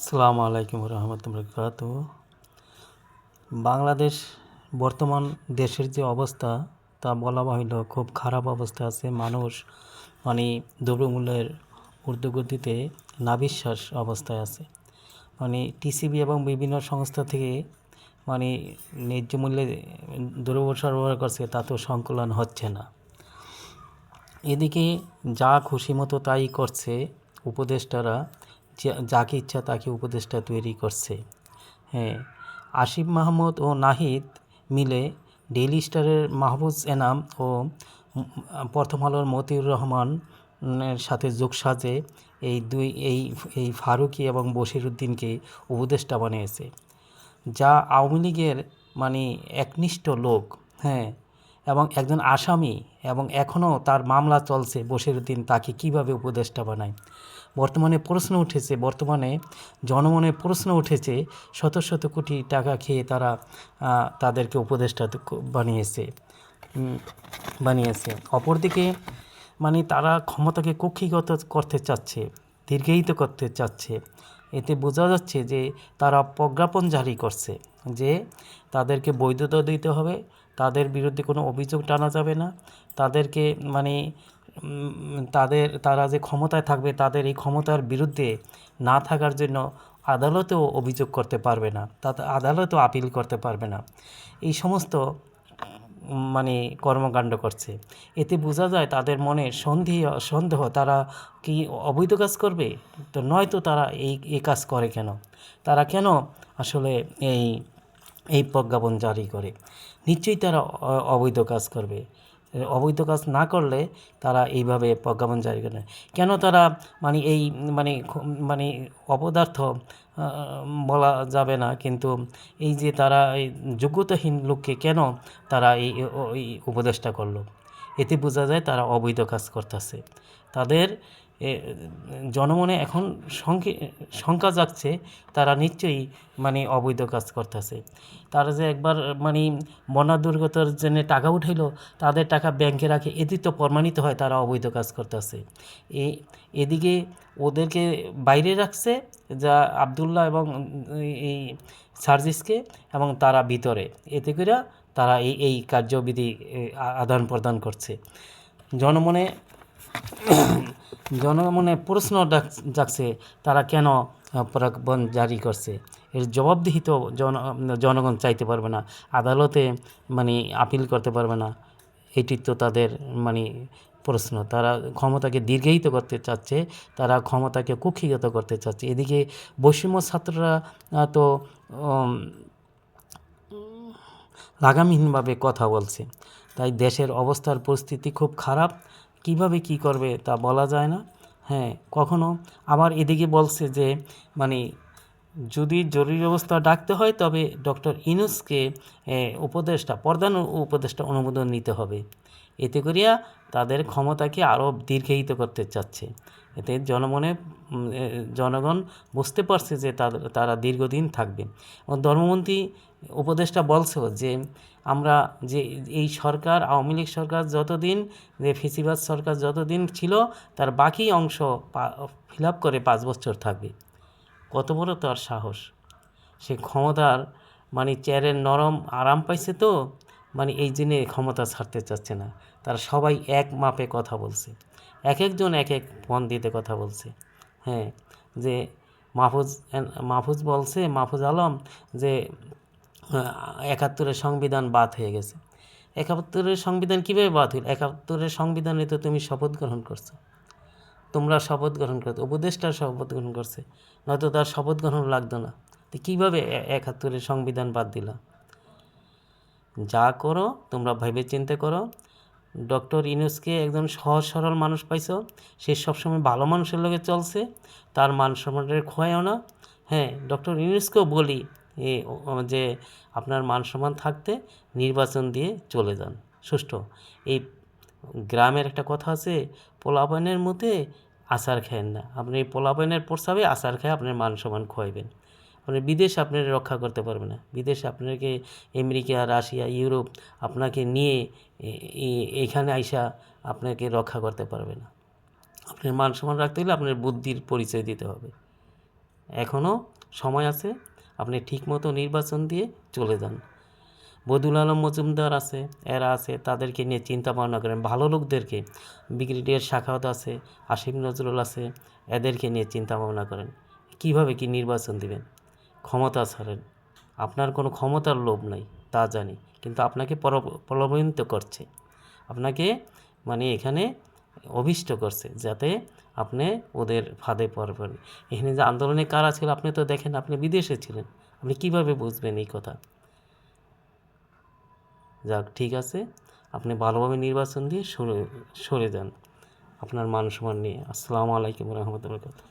আসসালামু আলাইকুম রহমতুল্লাহ বাংলাদেশ বর্তমান দেশের যে অবস্থা, তা বলা বাহুল্য খুব খারাপ অবস্থা আছে। মানুষ মানে দ্রব্যমূল্যের ঊর্ধ্বগতিতে নাবিশ্বাস অবস্থায় আছে। মানে টিসিবি এবং বিভিন্ন সংস্থা থেকে মানে ন্যায্য মূল্যে দ্রব্য সরবরাহ করছে তাতেও সংকলন হচ্ছে না। এদিকে যা খুশি মতো তাই করছে উপদেষ্টারা যাকে ইচ্ছা তাকে উপদেষ্টা তৈরি করছে। হ্যাঁ আসিফ মাহমুদ ও নাহিদ মিলে ডেইলি স্টারের মাহফুজ এনাম ও প্রথম আলোর মতিউর রহমানের সাথে যোগ সাজে এই দুই, এই এই ফারুকি এবং বশিরুদ্দিনকে উপদেষ্টা বানিয়েছে। যা আওয়ামী লীগের মানে একনিষ্ঠ লোক হ্যাঁ এবং একজন আসামি এবং এখনও তার মামলা চলছে, বশিরুদ্দিন তাকে কীভাবে উপদেষ্টা বানায়? বর্তমানে প্রশ্ন উঠেছে, বর্তমানে জনমনে প্রশ্ন উঠেছে, শত শত কোটি টাকা খেয়ে তারা তাদেরকে উপদেষ্টা বানিয়েছে বানিয়েছে। অপরদিকে মানে তারা ক্ষমতাকে কক্ষিগত করতে চাচ্ছে, দীর্ঘায়িত করতে চাচ্ছে। এতে বোঝা যাচ্ছে যে তারা প্রজ্ঞাপন জারি করছে যে তাদেরকে বৈধতা দিতে হবে, তাদের বিরুদ্ধে কোনো অভিযোগ টানা যাবে না, তাদেরকে মানে তাদের তারা যে ক্ষমতায় থাকবে তাদের এই ক্ষমতার বিরুদ্ধে না থাকার জন্য আদালতেও অভিযোগ করতে পারবে না। তাতে আদালতেও আপিল করতে পারবে না। এই সমস্ত মানে কর্মকাণ্ড করছে। এতে বোঝা যায় তাদের মনে সন্দেহ সন্দেহ। তারা কি অবৈধ কাজ করবে? তো নয়তো তারা এই এই কাজ করে কেন? তারা কেন আসলে এই এই প্রজ্ঞাপন জারি করে? নিশ্চয়ই তারা অবৈধ কাজ করবে। এ, অবৈধ কাজ না করলে তারা এইভাবে প্রজ্ঞাপন জারি করে। কেন তারা মানে এই মানে মানে অপদার্থ বলা যাবে না, কিন্তু এই যে তারা এই যোগ্যতাহীন লোককে কেন তারা এই উপদেশটা করল এতে বোঝা যায় তারা অবৈধ কাজ করতেছে তাদের জনমনে এখন শঙ্কা জাগছে, তারা নিশ্চয়ই মানে অবৈধ কাজ করতেছে। তারা যে একবার মানে বন্যা দুর্গতর জন্য টাকা উঠাইলো, তাদের টাকা ব্যাংকে রাখে, এটি তো প্রমাণিত হয় তারা অবৈধ কাজ করতেছে। এই এদিকে ওদেরকে বাইরে রাখছে যা আবদুল্লাহ এবং এই সার্জিসকে এবং তারা ভিতরে। এতে করে তারা এই এই কার্যবিধি আদান প্রদান করছে। জনমনে জনমনে প্রশ্ন ডাক- জাগছে, তারা কেন প্রজ্ঞাপন জারি করছে? এর জবাবদিহিত জন, জনগণ চাইতে পারবে না, আদালতে মানে আপিল করতে পারবে না, এটি তো তাদের মানে প্রশ্ন। তারা ক্ষমতাকে দীর্ঘায়িত করতে চাচ্ছে, তারা ক্ষমতাকে কুক্ষিগত করতে চাচ্ছে। এদিকে বৈষম্য ছাত্ররা তো লাগামহীনভাবে কথা বলছে। তাই দেশের অবস্থার পরিস্থিতি খুব খারাপ। কীভাবে কি করবে তা বলা যায় না। হ্যাঁ কখনো। আবার এদিকে বলছে যে মানে যদি জরুরি অবস্থা ডাকতে হয়, তবে ডক্টর ইনুসকে উপদেষ্টা, প্রধান উপদেষ্টা অনুমোদন নিতে হবে। এতে করিয়া তাদের ক্ষমতাকে আরও দীর্ঘায়িত করতে চাচ্ছে। এতে জনমনে জনগণ বুঝতে পারছে যে তারা দীর্ঘদিন থাকবে এবং ধর্মমন্ত্রী উপদেষ্টা বলছেও যে আমরা যে এই সরকার, আওয়ামী লীগ সরকার যতদিন, যে ফেসিবাদ সরকার যতদিন ছিল, তার বাকি অংশ ফিল আপ করে পাঁচ বছর থাকবে। কত বড় তার সাহস। সে ক্ষমতার মানে চেয়ারের নরম আরাম পাইছে তো মানে এই জন্যে ক্ষমতা ছাড়তে চাচ্ছে না। তারা সবাই এক মাপে কথা বলছে। এক একজন এক এক ফোন দিতে কথা বলছে। হ্যাঁ যে মাহফুজ মাহফুজ বলছে, মাহফুজ আলম, যে একাত্তরের সংবিধান বাদ হয়ে গেছে। একাত্তরের সংবিধান কীভাবে বাদ হইল? একাত্তরের সংবিধানে তো তুমি শপথ গ্রহণ করছ। তোমরা শপথ গ্রহণ করছ উপদেষ্টার শপথ গ্রহণ করছে, নয়তো তার শপথ গ্রহণ লাগতো না। তো কীভাবে একাত্তরের সংবিধান বাদ দিলা? যা করো, তোমরা ভেবে চিন্তে করো ডক্টর ইনুসকে একজন সহজ সরল মানুষ পাইছো। সে সবসময় ভালো মানুষের লোকে চলছে, তার মান সম্মানের খোয়ায়ও না। হ্যাঁ ডক্টর ইনুসকেও বলি যে আপনার মান সম্মান থাকতে নির্বাচন দিয়ে চলে যান। সুষ্ঠু। এই গ্রামের একটা কথা আছে পোলাপানের মধ্যে আচার খায়েন না। আপনি পোলাপানের প্রস্তাবে আচার খায় আপনার মান সম্মান খোয়াইবেন মানে বিদেশ আপনার রক্ষা করতে পারবে না। বিদেশ আপনাকে আমেরিকা, রাশিয়া, ইউরোপ আপনাকে নিয়ে এখানে আইসা আপনাকে রক্ষা করতে পারবে না। আপনার মান সম্মান রাখতে হলে আপনার বুদ্ধির পরিচয় দিতে হবে। এখনও সময় আছে, আপনি ঠিকমতো নির্বাচন দিয়ে চলে যান। বদুল আলম মজুমদার আছে, এরা আছে, তাদেরকে নিয়ে চিন্তা ভাবনা করেন। ভালো লোকদেরকে, ব্রিগেডিয়ার শাখাওয়াত আছে, আসিফ নজরুল আছে, এদেরকে নিয়ে চিন্তা ভাবনা করেন। কীভাবে কি নির্বাচন দিবেন? ক্ষমতা ছাড়েন। আপনার কোনো ক্ষমতার লোভ নাই, তা জানি। কিন্তু আপনাকে পর- প্রলোভিত করছে। আপনাকে মানে এখানে অভিষ্ট করছে যাতে আপনি ওদের ফাঁদে পড়বেন। এখানে যে আন্দোলনে কারা ছিল আপনি তো দেখেন, আপনি বিদেশে ছিলেন। আপনি কীভাবে বুঝবেন এই কথা? যাক, ঠিক আছে। আপনি ভালোভাবে নির্বাচন দিয়ে সরে সরে যান। আপনার মান সম্মান নিয়ে। আসসালামু আলাইকুম রহমতুল্লাহ